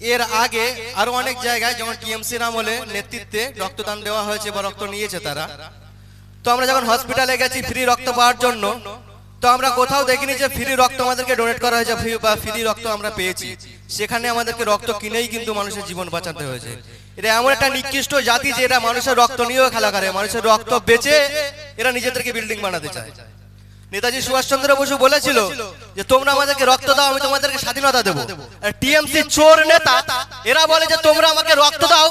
এর আগে আরও অনেক জায়গায় যেমন টিএমসির আমলে নেতৃত্বে রক্তদান দেওয়া হয়েছে বা রক্ত নিয়েছে তারা। তো আমরা যখন হসপিটালে গেছি ফ্রি রক্ত পাওয়ার জন্য, তো আমরা কোথাও দেখিনি যে ফ্রি রক্ত আমাদেরকে ডোনেট করা হয়েছে বা ফ্রি রক্ত আমরা পেয়েছি। সেখানে আমাদেরকে রক্ত কিনেই কিন্তু মানুষের জীবন বাঁচাতে হয়েছে। এটা এমন একটা নিকৃষ্ট জাতি যে এরা মানুষের রক্ত নিয়েও খেলা করে, মানুষের রক্ত বেচে এরা নিজেদেরকে বিল্ডিং বানাতে চায়। নেতাজি সুভাষচন্দ্র বসু বলেছিল যে তোমরা আমাদেরকে রক্ত দাও আমি তোমাদেরকে স্বাধীনতা দেবো। টিএমসি চোর নেতা এরা বলে যে তোমরা আমাকে রক্ত দাও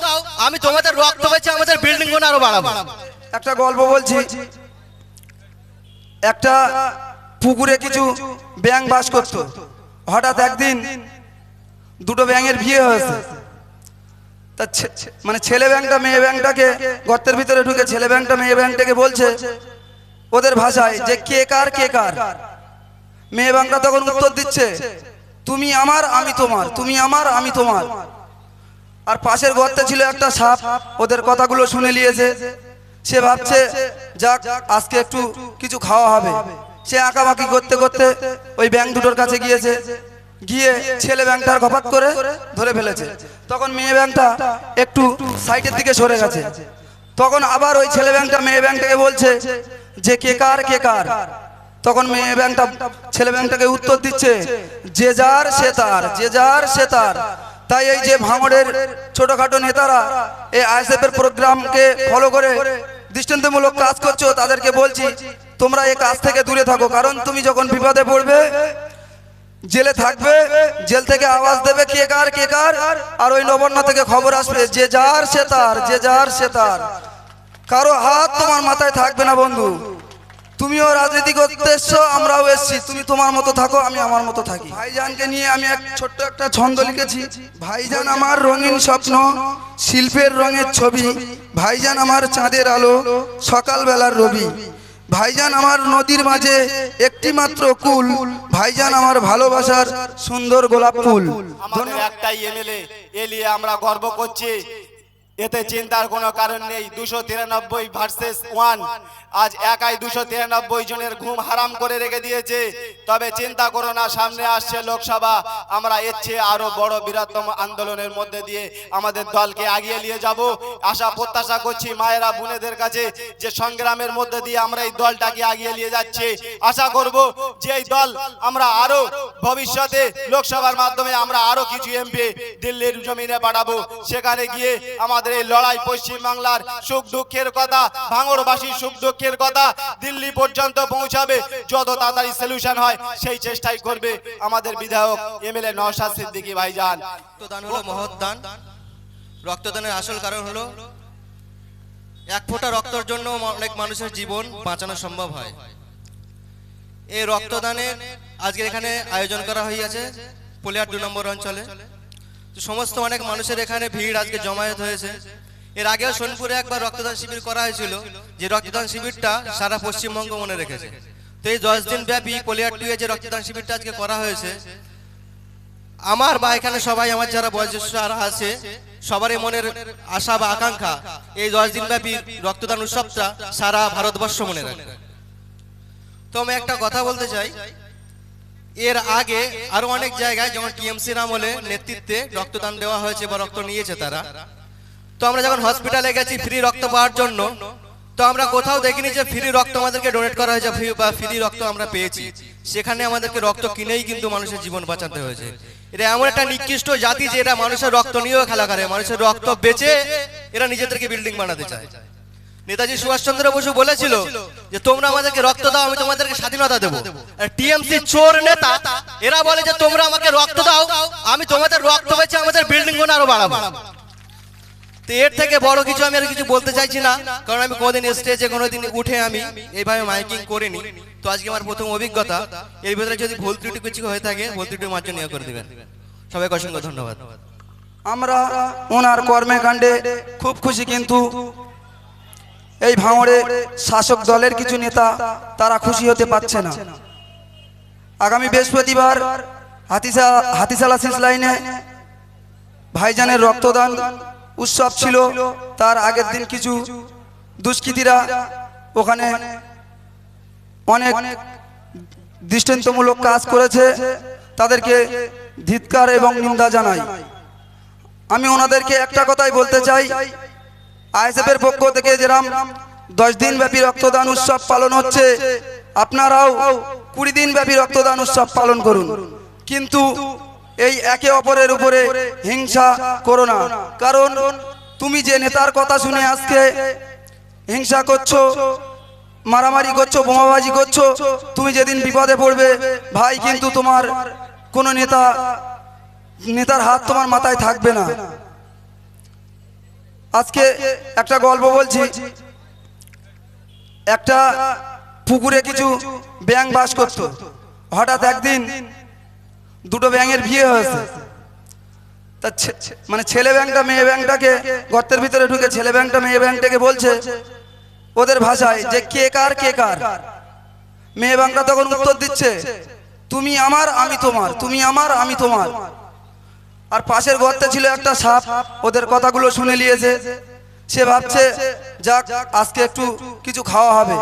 আমি তোমাদের রক্ত বেচে আমাদের বিল্ডিংগুলো আরও বাড়াবো। একটা গল্প বলছি। একটা পুকুরে কিছু ব্যাং বাস করত। হঠাৎ একদিন দুটো ব্যাঙের বিয়ে হয়েছে। তা মানে ছেলে ব্যাংটা মেয়ে ব্যাংটাকে গর্তের ভিতরে ঢুকে ছেলে ব্যাংটা মেয়ে ব্যাংটাকে বলছে ওদের ভাষায় যে কে কার কে কার? মেয়ে ব্যাংটা তখন উত্তর দিচ্ছে, তুমি আমার, আমি তোমার, তুমি আমার, আমি তোমার। আর পাশের গর্তে ছিল একটা সাপ, ওদের কথাগুলো শুনে নিয়েছে। সে ভাবছে, যাক, আজকে একটু কিছু খাওয়া হবে। সে আঁকাবাকি করতে করতে ওই ব্যাংক দুটোর কাছে গিয়েছে। গিয়ে ছেলে ব্যাংকটার গপাত করে ধরে ফেলেছে। তখন মেয়ে ব্যাংকটা একটু সাইডের দিকে সরে গেছে। তখন আবার ওই ছেলে ব্যাংকটা মেয়ে ব্যাংকটাকে বলছে যে কে কার কে কার? তখন মেয়ে ব্যাংকটা, ছেলে ব্যাংকটাকে উত্তর দিচ্ছে, যে যার, সে তার, যে যার, সে তার। তাই এই যে ভাঙড়ের ছোটখাটো নেতারা এই আইএসএফ এর প্রোগ্রামকে ফলো করে দৃষ্টান্তমূলক কাজ করছ তাদেরকে বলছি, তোমরা এই কাজ থেকে দূরে থাকো, কারণ তুমি যখন বিপদে পড়বে, জেলে থাকবে, জেল থেকে আওয়াজ দেবে কে কার কে কার, আর ওই নবান্ন থেকে খবর আসবে, যে যার, সে তার, যে যার, সে তার। কারও হাত তোমার মাথায় থাকবে না, বন্ধু। তুমিও রাজনীতি করতে এসছো, আমরাও এসছি। তুমি তোমার মতো থাকো, আমি আমার মতো থাকি। ভাইজানকে নিয়ে আমি এক ছোট্ট একটা ছন্দ লিখেছি। ভাইজান আমার রঙিন স্বপ্ন, শিল্পের রঙের ছবি। ভাইজান আমার চাঁদের আলো, সকালবেলার রবি। ভাইজান আমার নদীর মাঝে একটি মাত্র কুল। ভাইজান আমার ভালোবাসার সুন্দর গোলাপ ফুল। একটাই এমএলএ, এলিয়ে আমরা গর্ব করছি। এতে চিন্তার কোনো কারণ নেই। দুশো তিরানব্বই ভার্সেস ওয়ান আজ একাই দুশো তিরানব্বই জনের ঘুম হারাম করে রেখে দিয়েছে। তবে চিন্তা করো না, সামনে আসছে লোকসভা। আমরা এর চেয়ে আরও বড় বৃহত্তম আন্দোলনের মধ্যে দিয়ে আমাদের দলকে আগিয়ে নিয়ে যাব। আশা, প্রত্যাশা করছি মায়েরা, বোনেদের কাছে যে সংগ্রামের মধ্যে দিয়ে আমরা এই দলটাকে আগিয়ে নিয়ে যাচ্ছি। আশা করব যে এই দল আমরা আরও ভবিষ্যতে লোকসভার মাধ্যমে আমরা আরও কিছু এমপি দিল্লির জমিনে পাঠাবো। সেখানে গিয়ে আমাদের এই লড়াই পশ্চিম বাংলার সুখ দুঃখের কথা ভাঙড়বাসীর সুখ দুঃখের কথা দিল্লি পর্যন্ত পৌঁছাবে। যত তাড়াতাড়ি সলিউশন হয়, সেই চেষ্টাই করবে আমাদের বিধায়ক এমএলএ নওশাদ সিদ্দিকী ভাইজান। রক্তদান হলো মহৎ দান রক্তদানের আসল কারণ হলো এক ফোঁটা রক্তের জন্য অনেক মানুষের জীবন বাঁচানো সম্ভব হয়। এই রক্তদানের আজকে এখানে আয়োজন করা হয়েছে পলিয়ার দু নম্বর অঞ্চলে। সমস্ত অনেক মানুষের এখানে ভিড় আজকে জমায়েত হয়েছে। এর আগেও সোনপুরে একবার রক্তদান শিবির করা হয়েছিল, যে রক্তদান শিবিরটা সারা পশ্চিমবঙ্গ মনে রেখেছে। তো এই দশ দিন ব্যাপী পলিয়ার টুয়ে যে রক্তদান শিবিরটা আজকে করা হয়েছে, আমার বা এখানে সবাই, আমার যারা বয়োজ্যেষ্ঠরা আছে, সবারই মনের আশা বা আকাঙ্ক্ষা, এই দশ দিন ব্যাপী রক্তদান উৎসবটা সারা ভারতবর্ষ মনে রাখবে। তো আমি একটা কথা বলতে চাই এর আগে আরও অনেক জায়গায় যেমন টিএমসির আমলে নেতৃত্বে রক্তদান দেওয়া হয়েছে বা রক্ত নিয়েছে তারা। তো আমরা যখন হসপিটালে গেছি ফ্রি রক্ত পাওয়ার জন্য, তো আমরা কোথাও দেখিনি যে ফ্রি রক্ত আমাদেরকে ডোনেট করা হয়েছে বা ফ্রি রক্ত আমরা পেয়েছি। সেখানে আমাদেরকে রক্ত কিনেই কিন্তু মানুষের জীবন বাঁচাতে হয়েছে। এটা এমন একটা নিকৃষ্ট জাতি যে এরা মানুষের রক্ত নিয়েও খেলা করে, মানুষের রক্ত বেচে এরা নিজেদেরকে বিল্ডিং বানাতে চায়। নেতাজি সুভাষচন্দ্র বসু বলেছিল যে, তোমরা আমাদেরকে রক্ত দাও, আমি তোমাদেরকে স্বাধীনতা দেবো। টিএমসি চোর নেতা, এরা বলে যে, তোমরা আমাকে রক্ত দাও, আমি তোমাদের রক্ত বেচে আমাদের বিল্ডিংগুলো আরও বাড়াবো। তো এর থেকে বড় কিছু আমি আর কিছু বলতে চাইছি না, কারণ আমি কোনোদিন স্টেজে কোনোদিন উঠে আমি এইভাবে মাইকিং করিনি। তো আজকে আমার প্রথম অভিজ্ঞতা, এর ভিতরে যদি ভুল ত্রুটি কিছু হয়ে থাকে, ভুল ত্রুটি মার্জনীয় করে দিবেন। সবাইকে অসংখ্য ধন্যবাদ। আমরা ওনার কর্মকাণ্ডে খুব খুশি কিন্তু এই ভাঙড়ে শাসক দলের কিছু নেতা তারা খুশি হতে পারছে না। আগামী বৃহস্পতিবার হাতিসা হাতিশালা শেষ লাইনে ভাইজানের রক্তদান উৎসব ছিল। তার আগের দিন কিছু দুষ্কৃতীরা ওখানে অনেক দৃষ্টান্তমূলক কাজ করেছে। তাদেরকে ধিৎকার এবং নিন্দা জানাই। আমি ওনাদেরকে একটা কথাই বলতে চাই। আইএসএফের পক্ষ থেকে যেরাম দশ দিন ব্যাপী রক্তদান উৎসব পালন হচ্ছে। আপনারাও কুড়ি দিন ব্যাপী রক্তদান উৎসব পালন করুন। কিন্তু এই একে অপরের উপরে হিংসা করো না। কারণ তুমি যে নেতার কথা শুনে আজকে হিংসা করছ মারামারি করছ বোমাবাজি করছ তুমি যেদিন বিপদে পড়বে ভাই কিন্তু তোমার কোনো নেতা নেতার হাত তোমার মাথায় থাকবে না। আজকে একটা গল্প বলছি। একটা পুকুরে কিছু ব্যাং বাস করত। হঠাৎ একদিন দুটো ব্যাঙের বিয়ে হয়েছে। তা মানে ছেলে ব্যাংকটা মেয়ে ব্যাংকটাকে গর্তের ভিতরে ঢুকে ছেলে ব্যাংকটা মেয়ে ব্যাংকটাকে বলছে, ওদের ভাষায় যে কে কার কে কার? মেয়ে ব্যাংকটা তখন উত্তর দিচ্ছে, তুমি আমার, আমি তোমার, তুমি আমার, আমি তোমার। আর পাশের গর্তে ছিল একটা সাপ। ওদের কথাগুলো শুনে নিয়েছে। সে ভাবছে, যাক, আজকে একটু কিছু খাওয়া হবে।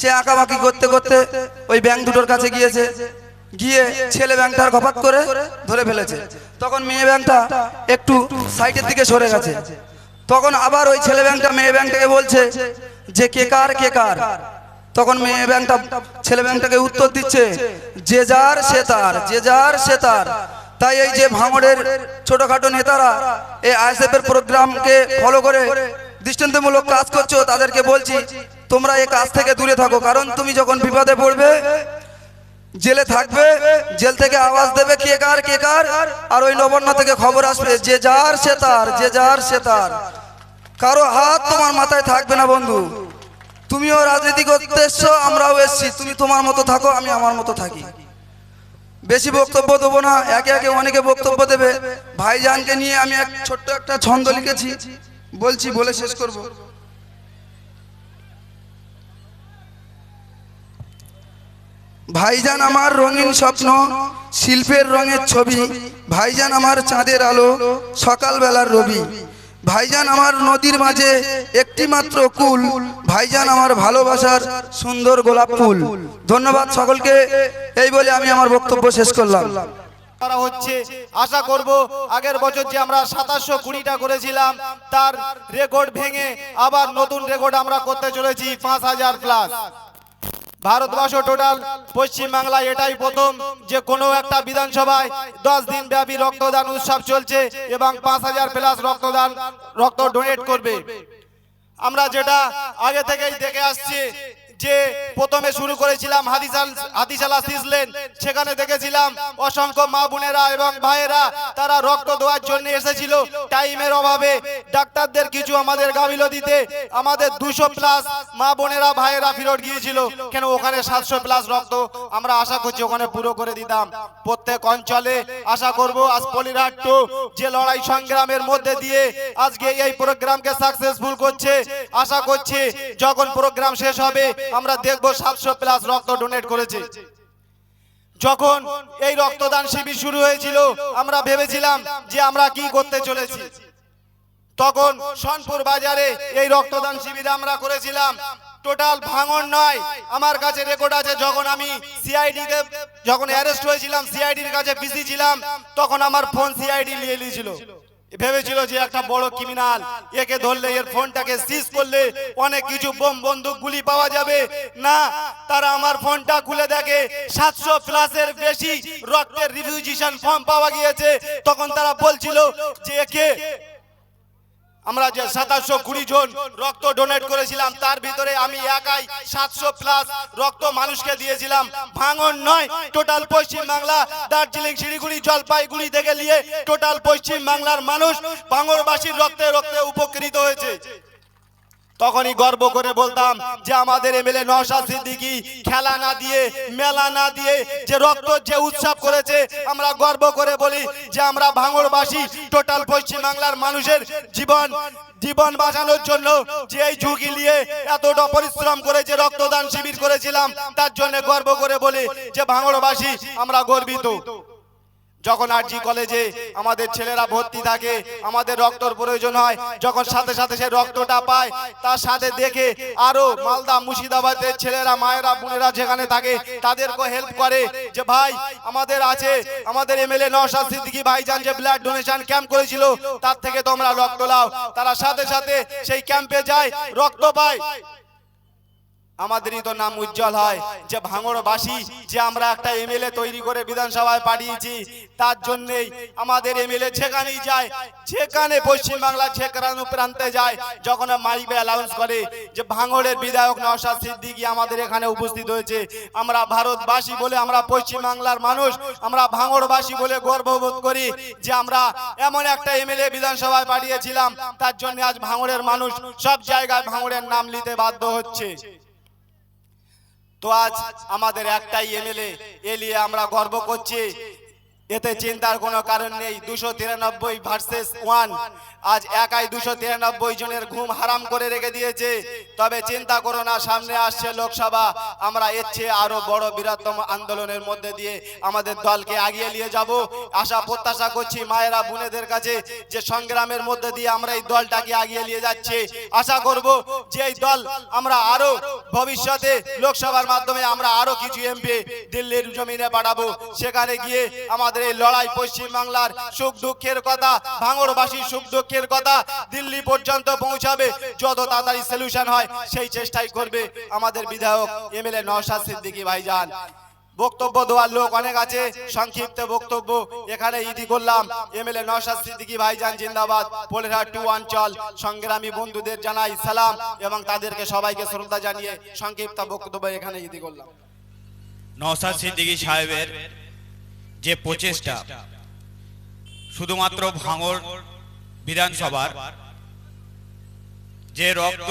সে আঁকাবাকি করতে করতে ওই ব্যাংক দুটোর কাছে গিয়েছে। গিয়ে ছেলে ব্যাংকটার ঘপাত করে ধরে ফেলেছে। তখন মেয়ে ব্যাংকটা একটু সাইডের দিকে সরে গেছে। তখন আবার ওই ছেলে ব্যাংকটা মেয়ে ব্যাংকটাকে বলছে যে, কে কার কে কার? তখন মেয়ে ব্যাংকটা ছেলে ব্যাংকটাকে উত্তর দিচ্ছে, যে যার, সে তার, যে যার, সে তার। তাই এই যে ভাঙড়ের ছোটখাটো নেতারা এই আইএসএফ এর প্রোগ্রামকে ফলো করে দৃষ্টান্তমূলক কাজ করছ, তাদেরকে বলছি, তোমরা এই কাজ থেকে দূরে থাকো। কারণ তুমি যখন বিপদে পড়বে, জেলে থাকবে, জেল থেকে আওয়াজ দেবে কে কার কে কার, আর ওই নবান্ন থেকে খবর আসবে, যে যার সে তার, যে যার সে তার। কারও হাত তোমার মাথায় থাকবে না বন্ধু। তুমিও রাজনীতি করতে এসছো, আমরাও এসছি। তুমি তোমার মতো থাকো, আমি আমার মতো থাকি। বেশি বক্তব্য দেবো না একে একে অনেকে বক্তব্য দেবে। ভাইজানকে নিয়ে আমি এক ছোট্ট একটা ছন্দ লিখেছি। বলছি বলে শেষ করব। ভাইজান আমার রঙিন স্বপ্ন শিল্পের রঙের ছবি। ভাইজান আমার চাঁদের আলো সকালবেলার রবি। ভাইজান আমার নদীর মাঝে একটি মাত্র কুল। ভাইজান আমার ভালোবাসার সুন্দর গোলাপ ফুল। ধন্যবাদ সকলকে। এই বলে আমি আমার বক্তব্য শেষ করলাম। করা হচ্ছে, আশা করব আগের বছর যে আমরা সাতাশশো কুড়িটা করেছিলাম, তার রেকর্ড ভেঙে আবার নতুন রেকর্ড আমরা করতে চলেছি পাঁচ হাজার প্লাস ভারতবর্ষ টোটাল পশ্চিম বাংলায় এটাই প্রথম যে কোনো একটা বিধানসভায় দশ দিন ব্যাপী রক্তদান উৎসব চলছে এবং পাঁচ হাজার প্লাস রক্তদান, রক্ত ডোনেট করবে। আমরা যেটা আগে থেকেই দেখে আসছি যে প্রথমে শুরু করেছিলাম হাদিসাল হাতিশালা সিজলেন সেখানে দেখেছিলাম অসংখ্য মা বোনেরা এবং ভাইয়েরা তারা রক্ত দেওয়ার জন্য এসেছিল। টাইমের অভাবে ডাক্তারদের কিছু আমাদের গাফিলতিতে আমাদের দুশো প্লাস মা বোনেরা, ভাইয়েরা ফেরত গিয়েছিল। কেন ওখানে সাতশো প্লাস রক্ত? আমরা আশা করছি ওখানে পুরো করে দিতাম। প্রত্যেক অঞ্চলে আশা করব আজ পলিরহাট টু যে লড়াই সংগ্রামের মধ্যে দিয়ে আজকে এই প্রোগ্রামকে সাকসেসফুল করছে। আশা করছি যখন প্রোগ্রাম শেষ হবে আমরা দেখব সাতশো প্লাস রক্ত ডোনেট করেছে। যখন এই রক্তদান শিবির শুরু হয়েছিল, আমরা ভেবেছিলাম যে আমরা কি করতে চলেছি। তখন সনপুর বাজারে এই রক্তদান শিবির আমরা করেছিলাম। টোটাল ভাঙন নয়। আমার কাছে রেকর্ড আছে, যখন আমি সিআইডি কে যখন অ্যারেস্ট হয়েছিলাম সিআইডির কাছে পিসি ছিলাম, তখন আমার ফোন সিআইডি নিয়ে নিয়েছিল। ভেবেছিল যে একটা বড় ক্রিমিনাল একে ধরলে এর ফোনটাকে সিজ করলে অনেক কিছু বোম বন্দুক গুলি পাওয়া যাবে। না, তারা আমার ফোনটা খুলে দেখে সাতশো প্লাসের বেশি রক্তের রিভিউজিশন ফর্ম পাওয়া গিয়েছে। তখন তারা বলছিল যে একে আমরা যে সাতাশশো কুড়ি জন রক্ত ডোনেট করেছিলাম, তার ভিতরে আমি একাই সাতশো প্লাস রক্ত মানুষকে দিয়েছিলাম। ভাঙন নয় টোটাল পশ্চিম বাংলা দার্জিলিং, শিলিগুড়ি, জলপাইগুড়ি থেকে নিয়ে টোটাল পশ্চিম বাংলার মানুষ ভাঙরবাসীর রক্তে রক্তে উপকৃত হয়েছে। তখনই গর্ব করে বলতাম যে আমাদের এমএলএ নওশাদ সিদ্দিকি খেলা না দিয়ে, মেলা না দিয়ে যে রক্ত যে উৎসব করেছে, আমরা গর্ব করে বলি যে আমরা ভাঙড়বাসী, টোটাল পশ্চিম বাংলার মানুষের জীবন জীবন বাঁচানোর জন্য যে এই ঝুঁকি নিয়ে এতটা পরিশ্রম করে যে রক্তদান শিবির করেছিলাম, তার জন্য গর্ব করে বলি যে ভাঙড়বাসী, আমরা গর্বিত। যখন আরজি কলেজে আমাদের ছেলেরা ভর্তি থাকে, আমাদের রক্তর প্রয়োজন হয়, যখন সাথে সাথে সে রক্তটা পায়, তার সাথে দেখে আরও মালদা মুর্শিদাবাদের ছেলেরা, মায়েরা, বোনেরা যেখানে থাকে তাদেরকে হেল্প করে যে, ভাই, আমাদের আছে, আমাদের এমএলএ নওশাদ সিদ্দিকী ভাইজান যে ব্লাড ডোনেশন ক্যাম্প করেছিল, তার থেকে তোমরা রক্ত লাও তারা সাথে সাথে সেই ক্যাম্পে যায়, রক্ত পায়। আমাদেরই তো নাম উজ্জ্বল হয়। যে ভাঙড়বাসী যে আমরা একটা এমএলএ তৈরি করে বিধানসভায় পাঠিয়েছি, তার জন্যই আমাদের এমএলএ যেখানেই যায়, যেখানে পশ্চিমবাংলার যেখানে প্রান্তে যায়, যখন মাইকে অ্যালাউন্স করে যে ভাঙড়ের বিধায়ক নওশাদ সিদ্দিকি আমাদের এখানে উপস্থিত হয়েছে, আমরা ভারতবাসী বলে আমরা পশ্চিমবাংলার মানুষ, আমরা ভাঙড়বাসী বলে গর্ববোধ করি যে আমরা এমন একটা এমএলএ বিধানসভায় পাঠিয়েছিলাম, তার জন্য আজ ভাঙড়ের মানুষ সব জায়গায় ভাঙড়ের নাম নিতে বাধ্য হচ্ছে। তো আজ আমাদের একটাই এমএলএ নিয়ে আমরা গর্ব করছি। এতে চিন্তার কোনো কারণ নেই। দুশো তিরানব্বই ভার্সেস ওয়ান আজ একাই দুশো তিরানব্বই জনের ঘুম হারাম করে রেখে দিয়েছে। তবে চিন্তা করো না, সামনে আসছে লোকসভা। আমরা এর আরও বড় বৃহত্তম আন্দোলনের মধ্যে দিয়ে আমাদের দলকে আগিয়ে নিয়ে যাব। আশা, প্রত্যাশা করছি মায়েরা, বোনেদের কাছে যে সংগ্রামের মধ্যে দিয়ে আমরা এই দলটাকে আগিয়ে নিয়ে যাচ্ছি। আশা করব যে এই দল আমরা আরও ভবিষ্যতে লোকসভার মাধ্যমে আমরা আরও কিছু এমপি দিল্লির জমিনে পাঠাবো। সেখানে গিয়ে আমাদের এই লড়াই পশ্চিম বাংলার সুখ দুঃখের কথা ভাঙড়বাসীর সুখ দুঃখের কথা দিল্লি পর্যন্ত পৌঁছাবে। যত তাড়াতাড়ি সলিউশন হয়, সেই চেষ্টাই করবে আমাদের বিধায়ক এমএলএ নওশাদ সিদ্দিকী ভাইজান। বক্তব্য দেওয়ার লোক অনেক আছে, সংক্ষিপ্ত বক্তব্য এখানে ইতি করলাম। এমএলএ নওশাদ সিদ্দিকী ভাইজান জিন্দাবাদ, পোলেরহাট টু অঞ্চল, সংগ্রামী বন্ধুদের জানাই সালাম এবং তাদেরকে সবাইকে শ্রদ্ধা জানিয়ে সংক্ষিপ্ত বক্তব্য এখানে ইতি করলাম। নওসাদ সিদ্দিকী সাহেবের যে প্রচেষ্টা, শুধুমাত্র ভাঙর বিধানসভার, যে রক্ত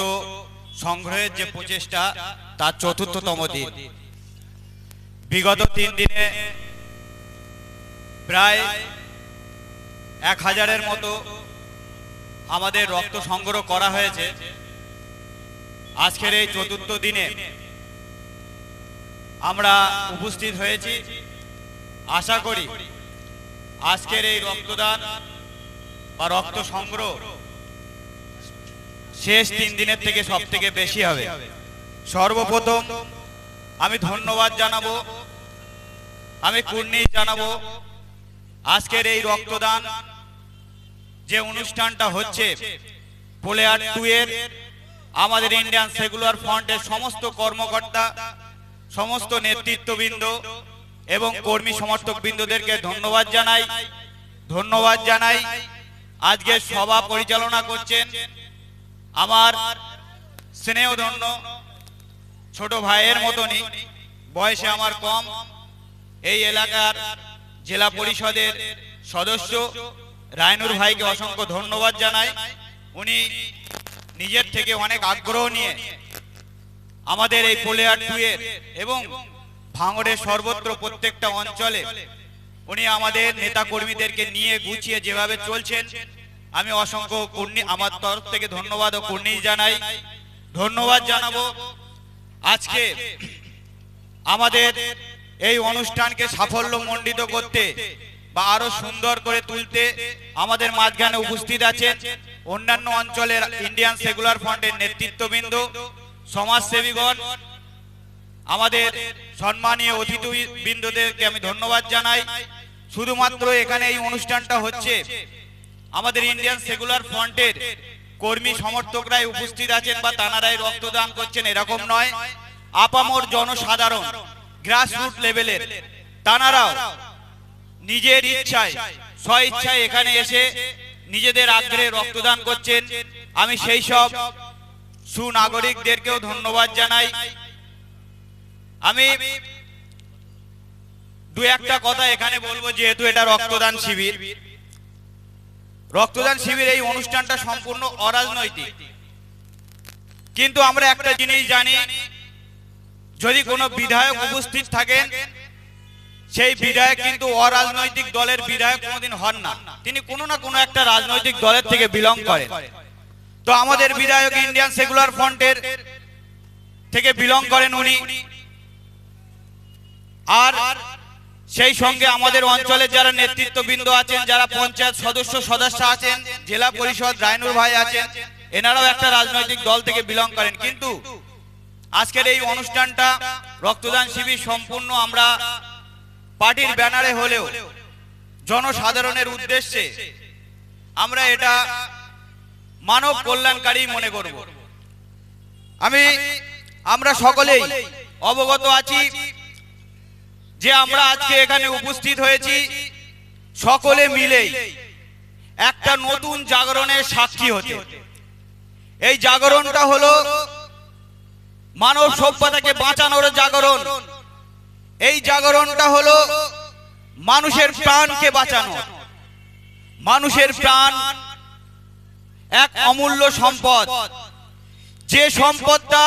সংগ্রহের যে প্রচেষ্টা, তার চতুর্থতম দিন। বিগত তিন দিনে প্রায় এক হাজারের মতো আমাদের রক্ত সংগ্রহ করা হয়েছে। আজকের এই চতুর্থ দিনে আমরা উপস্থিত হয়েছি। আশা করি আজকের এই রক্তদান বা রক্ত সংগ্রহ শেষ তিন দিনের থেকে সব থেকে বেশি হবে। সর্বপ্রথম আমি ধন্যবাদ জানাব, আমি কুর্নিশ জানাব আজকের এই রক্তদান যে অনুষ্ঠানটা হচ্ছে পোলেয়ার টু এর, আমাদের ইন্ডিয়ান সেকুলার ফ্রন্টের সমস্ত কর্মকর্তা, সমস্ত নেতৃত্ববৃন্দ এবং কর্মী সমর্থক বৃন্দদেরকে ধন্যবাদ জানাই। ধন্যবাদ জানাই। আজকে সভা পরিচালনা করছেন আমার স্নেহধন্য ছোট ভাইয়ের মতনই বয়সে আমার কম এই এলাকার জেলা পরিষদের সদস্য রায়নুর ভাইকে অসংখ্য ধন্যবাদ জানাই। উনি নিজের থেকে অনেক আগ্রহ নিয়ে আমাদের এই পোলেয়ার টুয়ের এবং ভাঙড়ের সর্বত্র প্রত্যেকটা অঞ্চলে উনি আমাদের নেতা কর্মীদেরকে নিয়ে গুছিয়ে যেভাবে চলছেন, আমি অসংখ্য কর্ণী আমার তরফ থেকে ধন্যবাদ ও কর্ণিশ জানাই। ধন্যবাদ জানাব। আজকে আমাদের এই অনুষ্ঠানকে সাফল্য মণ্ডিত করতে বা আরও সুন্দর করে তুলতে আমাদের মাঝখানে উপস্থিত আছেন অন্যান্য অঞ্চলের ইন্ডিয়ান সেকুলার ফ্রন্টের নেতৃত্ববৃন্দ, সমাজসেবীগণ আমাদের সম্মানীয় অতিথি বৃন্দদেরকে আমি ধন্যবাদ জানাই। শুধুমাত্র এখানে এই অনুষ্ঠানটা হচ্ছে আমাদের ইন্ডিয়ান সেকুলার ফ্রন্টের কর্মী সমর্থকরাই উপস্থিত আছেন বা তানারাই রক্তদান করছেন, এরকম নয়। আপামর জনসাধারণ গ্রাসরুট লেভেলের তানারাও নিজের ইচ্ছায় স্ব ইচ্ছায় এখানে এসে নিজেদের আগ্রহে রক্তদান করছেন। আমি সেই সব সুনাগরিকদেরকেও ধন্যবাদ জানাই। আমি দু একটা কথা এখানে বলব, যেহেতু এটা রক্তদান শিবির। রক্তদান শিবির এই অনুষ্ঠানটা সম্পূর্ণ অরাজনৈতিক। কিন্তু আমরা একটা জিনিস জানি, যদি কোনো বিধায়ক উপস্থিত থাকেন, সেই বিধায়ক কিন্তু অরাজনৈতিক দলের বিধায়ক কোনোদিন হন না। তিনি কোনো না কোনো একটা রাজনৈতিক দলের থেকে বিলং করেন। তো আমাদের বিধায়ক ইন্ডিয়ান সেকুলার ফ্রন্টের থেকে বিলং করেন উনি। আর সেই সঙ্গে আমাদের অঞ্চলের যারা নেতৃত্ববৃন্দ আছেন, যারা পঞ্চায়েত সদস্য সদস্য আছেন, জেলা পরিষদ, রায়নুর ভাই আছেন, এনারাও একটা রাজনৈতিক দল থেকে বিলং করেন। কিন্তু আজকের এই অনুষ্ঠানটা, রক্তদান শিবির সম্পূর্ণ আমরা পার্টির ব্যানারে হলেও জনসাধারণের উদ্দেশ্যে আমরা এটা মানব কল্যাণকারী মনে করব। আমি, আমরা সকলেই অবগত আছি যে আমরা আজকে এখানে উপস্থিত হয়েছি, সকলে মিলে একটা নতুন জাগরণের সাক্ষী হতে। এই জাগরণটা হলো মানব সভ্যতাকে বাঁচানোর জাগরণ। এই জাগরণটা হলো মানুষের প্রাণকে বাঁচানো মানুষের প্রাণ এক অমূল্য সম্পদ। যে সম্পদটা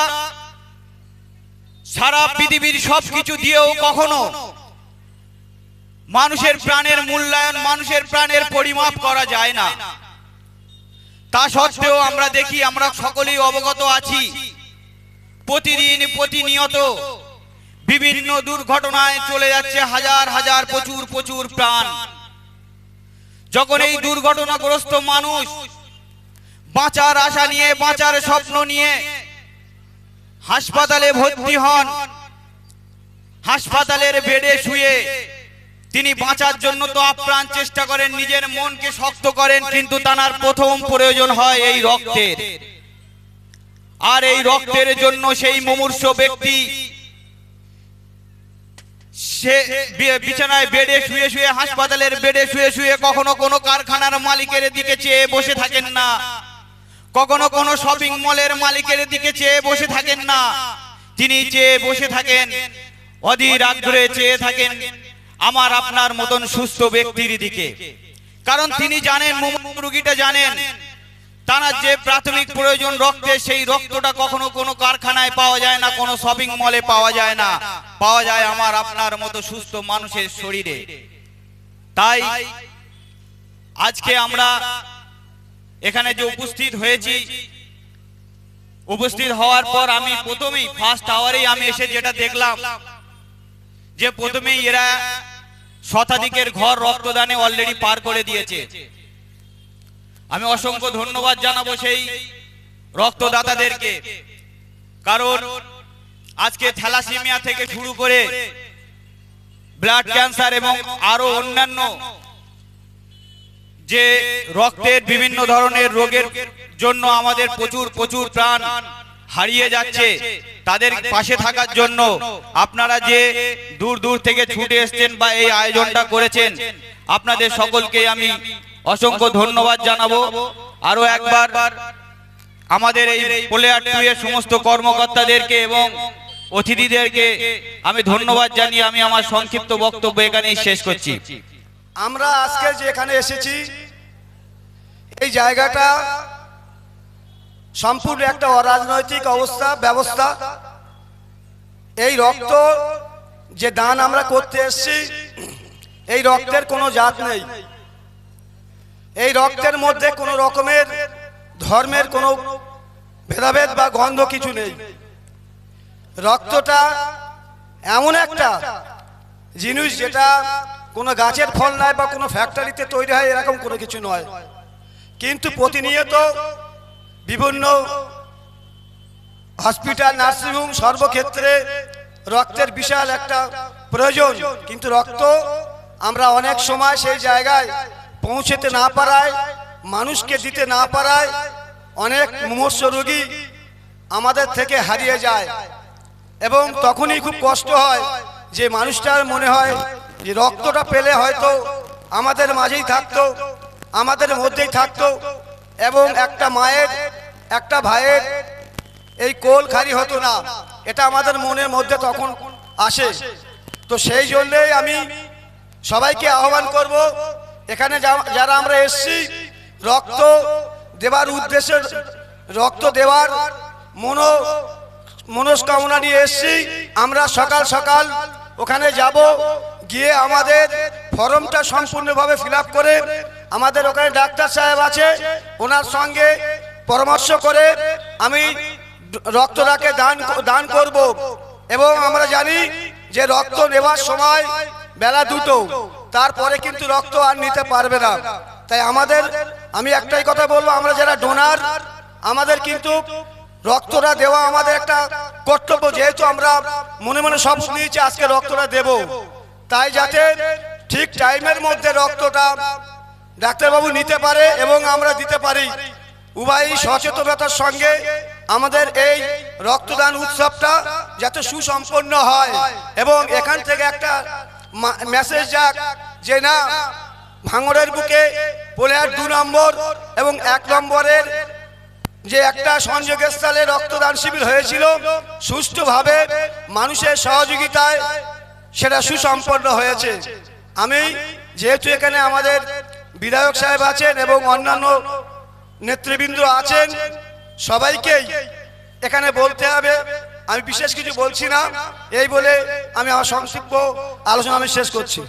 সারা পৃথিবীর সবকিছু দিয়েও কখনো মানুষের প্রাণের মূল্যায়ন মানুষের প্রাণের পরিমাপ করা যায় না। তা সত্ত্বেও আমরা দেখি আমরা সকলেই অবগত আছি। প্রতিদিন প্রতিনিয়ত বিভিন্ন দুর্ঘটনায় চলে যাচ্ছে হাজার হাজার প্রচুর প্রচুর প্রাণ। যখন এই দুর্ঘটনাগ্রস্ত মানুষ বাঁচার আশা নিয়ে বাঁচার স্বপ্ন নিয়ে হাসপাতালে ভর্তি হন। হাসপাতালের বেডে শুয়ে তিনি বাঁচার জন্য তো আপ্রাণ চেষ্টা করেন, নিজের মনকে শক্ত করেন, কিন্তু তার প্রথম প্রয়োজন হয় এই রক্তের। আর এই রক্তের জন্য সেই মুমূর্ষ ব্যক্তি সে বিছানায় বেডে শুয়ে শুয়ে, হাসপাতালের বেডে শুয়ে শুয়ে কখনো কোনো কারখানার মালিকের দিকে চেয়ে বসে থাকেন না। কখনো কোনো শপিং মলের মালিকের দিকে চেয়ে বসে থাকেন না। তিনি চেয়ে বসে থাকেন, অধীর আগ্রহে চেয়ে থাকেন আমার আপনার মতন সুস্থ ব্যক্তির দিকে। কারণ তিনি জানেন রুগীটা জানেন, তার যে প্রাথমিক প্রয়োজন রক্তের সেই রক্তটা কখনো কোনো কারখানায় পাওয়া যায় না, কোনো শপিং মলে পাওয়া যায় না। পাওয়া যায় আমার আপনার মতো সুস্থ মানুষের শরীরে। তাই আজকে আমরা এখানে যে উপস্থিত হয়েছি, উপস্থিত হওয়ার পর আমি প্রথমেই ফার্স্ট আওয়ারেই আমি এসে যেটা দেখলাম, যে প্রথমেই এরা শতাধিকের ঘর রক্তদানে অলরেডি পার করে দিয়েছে। আমি অসংখ্য ধন্যবাদ জানাব সেই রক্তদাতাদেরকে, কারণ আজকে থ্যালাসেমিয়া থেকে শুরু করে ব্লাড ক্যান্সার এবং আরও অন্যান্য যে রক্তের বিভিন্ন ধরনের রোগের জন্য আমাদের প্রচুর প্রচুর প্রাণ হারিয়ে যাচ্ছে, তাদের পাশে থাকার জন্য আপনারা যে দূর দূর থেকে ছুটে এসছেন বা এই আয়োজনটা করেছেন, আপনাদের সকলকে আমি অসংখ্য ধন্যবাদ জানাব। আরও একবার আমাদের এই প্লেয়ার টু সমস্ত কর্মকর্তাদেরকে এবং অতিথিদেরকে আমি ধন্যবাদ জানিয়ে আমি আমার সংক্ষিপ্ত বক্তব্য এখানেই শেষ করছি। আমরা আজকে যে এখানে এসেছি, এই জায়গাটা সম্পূর্ণ একটা অরাজনৈতিক অবস্থা, ব্যবস্থা। এই রক্ত যে দান আমরা করতে এসেছি, এই রক্তের কোনো জাত নেই। এই রক্তের মধ্যে কোনো রকমের ধর্মের কোনো ভেদাভেদ বা গন্ধ কিছু নেই। রক্তটা এমন একটা জিনিস যেটা কোনো গাছের ফল নাই বা কোনো ফ্যাক্টরিতে তৈরি হয়, এরকম কোনো কিছু নয়। কিন্তু প্রতিনিয়ত বিভিন্ন হসপিটাল, নার্সিংহোম সর্বক্ষেত্রে রক্তের বিশাল একটা প্রয়োজন। কিন্তু রক্ত আমরা অনেক সময় সেই জায়গায় পৌঁছেতে না পারায়, মানুষকে দিতে না পারায় অনেক মুমূর্ষ রোগী আমাদের থেকে হারিয়ে যায়। এবং তখনই খুব কষ্ট হয় যে মানুষটার মনে হয় যে রক্তটা পেলে হয়তো আমাদের মাঝেই থাকতো, আমাদের মধ্যেই থাকতো, এবং একটা মায়ের, একটা ভাইয়ের এই কোল খালি হতো না। এটা আমাদের মনের মধ্যে তখন আসে। তো সেই জন্যেই আমি সবাইকে আহ্বান করব, এখানে যারা আমরা এসছি, রক্ত দেবার উদ্দেশ্যে, রক্ত দেওয়ার মনো, মনস্কামনা নিয়ে এসছি। আমরা সকাল সকাল ওখানে যাব গিয়ে আমাদের ফর্মটা সম্পূর্ণভাবে ফিল করে আমাদের ওখানে ডাক্তার সাহেব আছে, ওনার সঙ্গে পরামর্শ করে আমি রক্তটাকে দান দান করব। এবং আমরা জানি যে রক্ত নেওয়ার সময় বেলা দুটো, তারপরে কিন্তু রক্ত আর নিতে পারবে না। তাই আমাদের, আমি একটাই কথা বলব, আমরা যারা ডোনার আমাদের কিন্তু রক্তটা দেওয়া আমাদের একটা কর্তব্য, যেহেতু আমরা মনে মনে সব নিয়েছি আজকে রক্তটা দেব। তাই যাতে ঠিক টাইমের মধ্যে রক্তটা ডাক্তারবাবু নিতে পারে এবং আমরা দিতে পারি। উভয়ই সচেতনতার সঙ্গে আমাদের এই রক্তদান উৎসবটা যাতে সুসম্পন্ন হয়। এবং এখান থেকে একটা মেসেজ যাক যে না, ভাঙড়ের বুকে পোলেয়ার দু নম্বর এবং এক নম্বরের যে একটা সংযোগের স্থলে রক্তদান শিবির হয়েছিল, সুষ্ঠুভাবে মানুষের সহযোগিতায় সেটা সুসম্পন্ন হয়েছে। আমি যেহেতু এখানে আমাদের বিধায়ক সাহেব আছেন এবং অন্যান্য নেতৃবৃন্দ আছেন সবাইকেই এখানে বলতে হবে। আমি বিশেষ কিছু বলছি না। এই বলে আমি আমার সংক্ষিপ্ত আলোচনা আমি শেষ করছি।